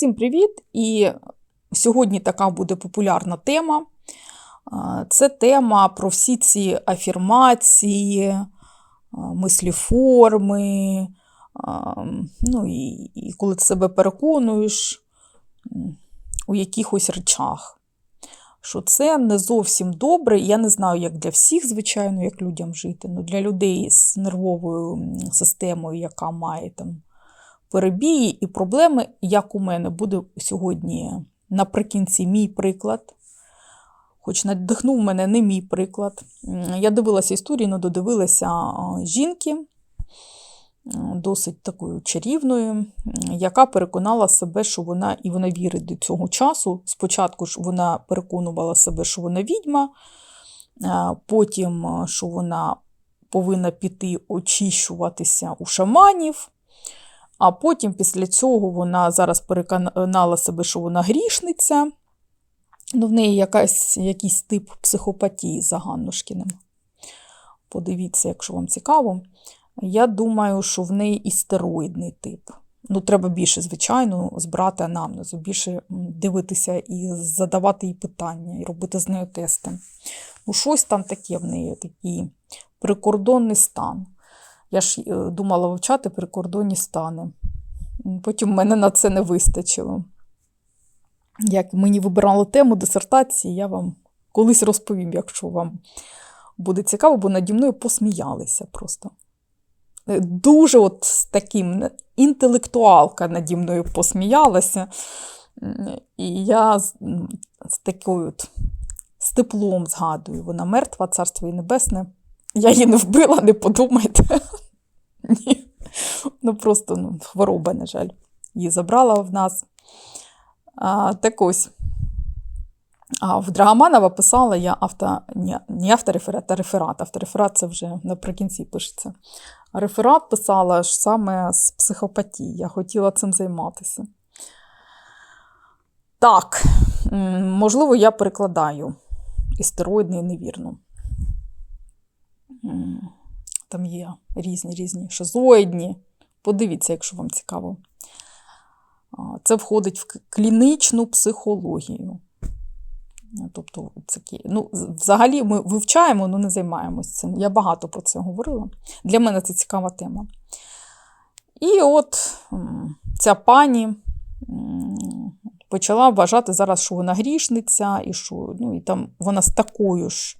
Всім привіт! І сьогодні така буде популярна тема. Це тема про всі ці афірмації, мисліформи, ну і, і коли ти себе переконуєш у якихось речах. Що це не зовсім добре. Я не знаю, як для всіх, звичайно, як людям жити. але для людей з нервовою системою, яка має там перебії і проблеми, як у мене буде сьогодні наприкінці мій приклад. Хоч надихнув мене не мій приклад. Я дивилася історію, але додивилася жінки, досить такою чарівною, яка переконала себе, що вона і вона вірить до цього часу. Спочатку ж вона переконувала себе, що вона відьма, потім, що вона повинна піти очищуватися у шаманів. А потім, після цього, вона зараз переконала себе, що вона грішниця. Ну, в неї якась, якийсь тип психопатії за Ганнушкіним. Подивіться, якщо вам цікаво. Я думаю, що в неї істероїдний тип. Ну, треба більше, звичайно, збирати анамнезу, більше дивитися і задавати їй питання, і робити з нею тести. Ну, щось там таке в неї, такий прикордонний стан. Я ж е, думала вивчати прикордонні стани. Потім мене на це не вистачило. Як мені вибирали тему дисертації, я вам колись розповім, якщо вам буде цікаво, бо наді мною посміялися просто. Е, Дуже от з таким інтелектуалка наді мною посміялася. І я з, з такою от, з теплом згадую, вона мертва, царство і небесне. Я її не вбила, не подумайте. Ні. Ну просто ну, хвороба, на жаль, її забрала в нас. А, так ось. А в Драгоманова писала я авто, не автореферат, а реферат. Автореферат це вже наприкінці пишеться. А реферат писала ж саме з психопатії. Я хотіла цим займатися. Так, можливо, я перекладаю істероїдний невірно. Там є різні різні шизоїдні. Подивіться, якщо вам цікаво. Це входить в клінічну психологію. Тобто, такі, ну, взагалі ми вивчаємо, але не займаємося цим. Я багато про це говорила. Для мене це цікава тема. І от ця пані почала вважати зараз, що вона грішниця, і що ну, і там вона з такою ж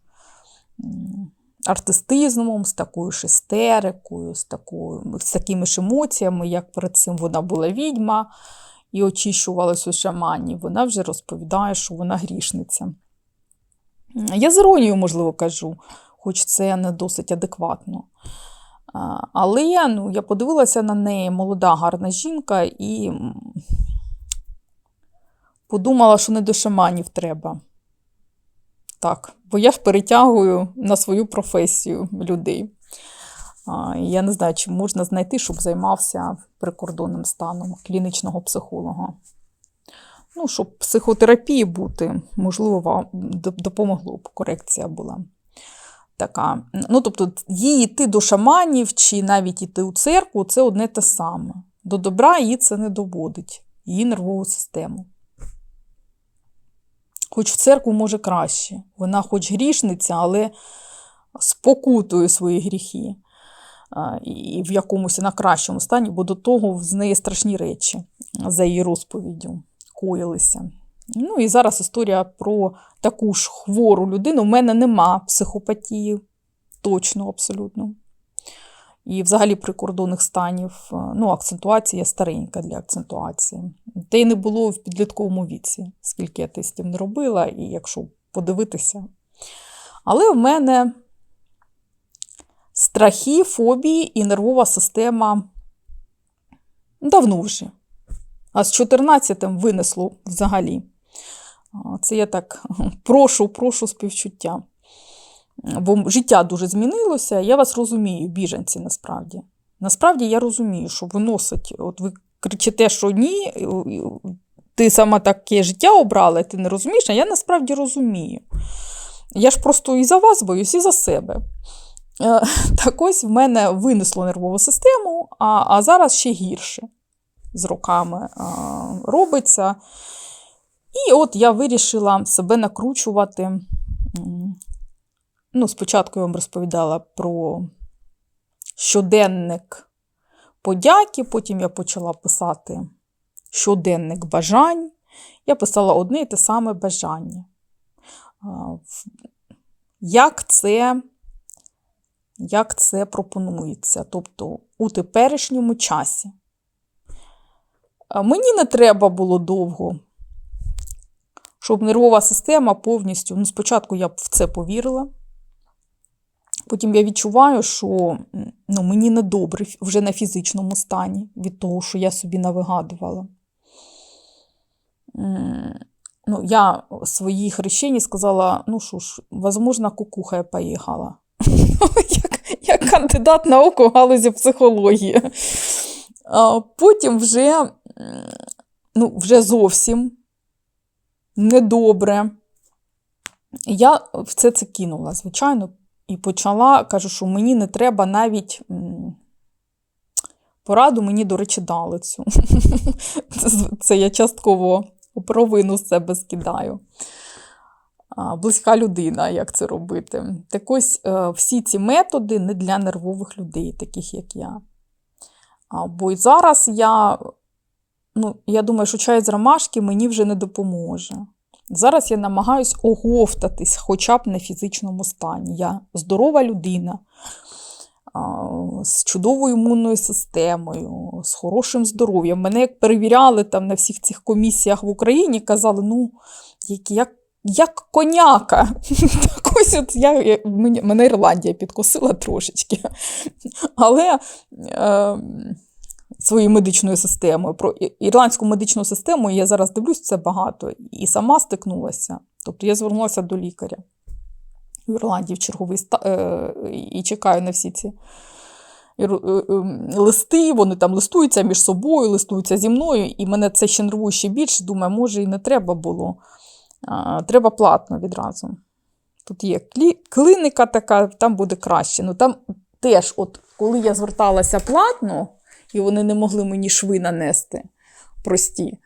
артистизмом, з такою ж істерикою, з, такою, з такими ж емоціями, як перед цим вона була відьма і очищувалась у шамані, вона вже розповідає, що вона грішниця. Я з іронією, можливо, кажу, хоч це не досить адекватно. Але ну, я подивилася на неї, молода, гарна жінка, і подумала, що не до шаманів треба. Так, бо я ж перетягую на свою професію людей. Я не знаю, чи можна знайти, щоб займався прикордонним станом клінічного психолога. Ну, щоб психотерапії бути, можливо, вам допомогло б, корекція була така. Ну, тобто, їй йти до шаманів чи навіть йти у церкву це одне те саме. До добра її це не доводить, її нервову систему. Хоч в церкву може краще. Вона хоч грішниця, але спокутує свої гріхи і в якомусь на кращому стані, бо до того з неї страшні речі за її розповіддю коїлися. Ну і зараз історія про таку ж хвору людину. У мене нема психопатії, точно, абсолютно. І взагалі прикордонних станів, е, ну, акцентуація старенька для акцентуації. Та й не було в підлітковому віці, скільки я тестів не робила, і якщо подивитися. Але в мене страхи, фобії і нервова система давно вже. А з 14-м винесло взагалі. Це я так прошу, прошу співчуття. Бо життя дуже змінилося. Я вас розумію, біженці, насправді. Насправді я розумію, що виносить. От ви кричите, що ні, ти саме таке життя обрала, ти не розумієш, а я насправді розумію. Я ж просто і за вас боюсь, і за себе. Е, Так ось в мене винесло нервову систему, а, а зараз ще гірше. з роками а, робиться. І от я вирішила себе накручувати. Ну, спочатку я вам розповідала про щоденник подяки, потім я почала писати щоденник бажань. Я писала одне і те саме бажання. Як це, як це пропонується, тобто у теперішньому часі. Мені не треба було довго, щоб нервова система повністю. Ну, спочатку я в це повірила. Потім я відчуваю, що ну, мені недобре вже на фізичному стані від того, що я собі навигадувала. Ну, я своїй хрещенні сказала: ну що ж, возможно, кукуха я поїхала. як, як кандидат наук у галузі психології. А потім вже, ну, вже зовсім недобре. Я в це це кинула, звичайно, і почала, кажу, що мені не треба навіть пораду, мені, до речі, дали цю. Це, я частково провину з себе скидаю. Близька людина, як це робити. Так ось е, всі ці методи не для нервових людей, таких як я. Бо й зараз я, ну, я думаю, що чай з ромашки мені вже не допоможе. Зараз я намагаюсь оговтатись хоча б на фізичному стані. Я здорова людина з чудовою імунною системою, з хорошим здоров'ям. Мене як перевіряли там на всіх цих комісіях в Україні, казали, ну, як, як, як коняка. Так ось от я, мене Ірландія підкосила трошечки. Але е, своєю медичною системою. Про ірландську медичну систему я зараз дивлюсь це багато і сама стикнулася. Тобто я звернулася до лікаря в Ірландії в черговий е, і чекаю на всі ці е, ем, листи. Вони там листуються між собою, листуються зі мною, і мене це ще нервує ще більше. Думаю, може, і не треба було. А, Треба платно відразу. Тут є клі- клініка така, там буде краще. Ну там теж, от коли я зверталася платно, і вони не могли мені шви нанести прості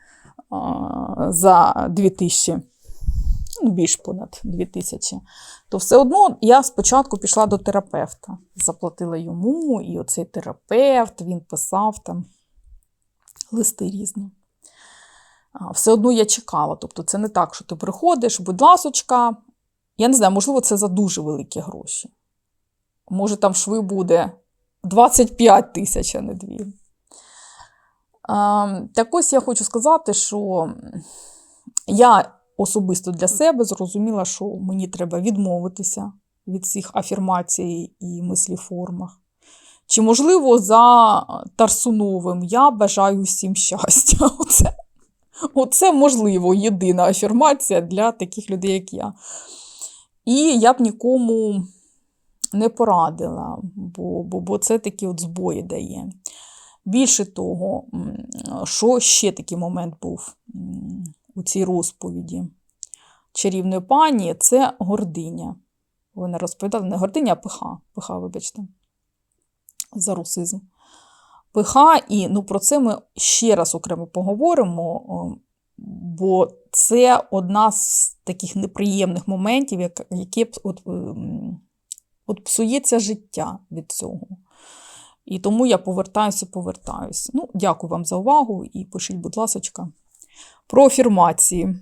за 2000, ну, більш понад 2000, то все одно я спочатку пішла до терапевта. Заплатила йому, і оцей терапевт він писав там листи різні. Все одно я чекала. Тобто, це не так, що ти приходиш, будь ласочка. Я не знаю, можливо, це за дуже великі гроші. Може, там шви буде 25 тисяч, а не 2. Так ось я хочу сказати, що я особисто для себе зрозуміла, що мені треба відмовитися від цих афірмацій і мисліформах. Чи, можливо, за Тарсуновим я бажаю всім щастя. Оце, оце можливо, єдина афірмація для таких людей, як я. І я б нікому не порадила, бо, бо, бо це такі от збої дає. Більше того, що ще такий момент був у цій розповіді чарівної пані, це гординя. Вона розповідала не гординя, а пиха. Пиха, вибачте, за русизм. Пиха, і ну, про це ми ще раз окремо поговоримо, бо це одна з таких неприємних моментів, як- які от, ем, от псується життя від цього. І тому я повертаюся, повертаюся. Ну, дякую вам за увагу і пишіть, будь ласка, про афірмації.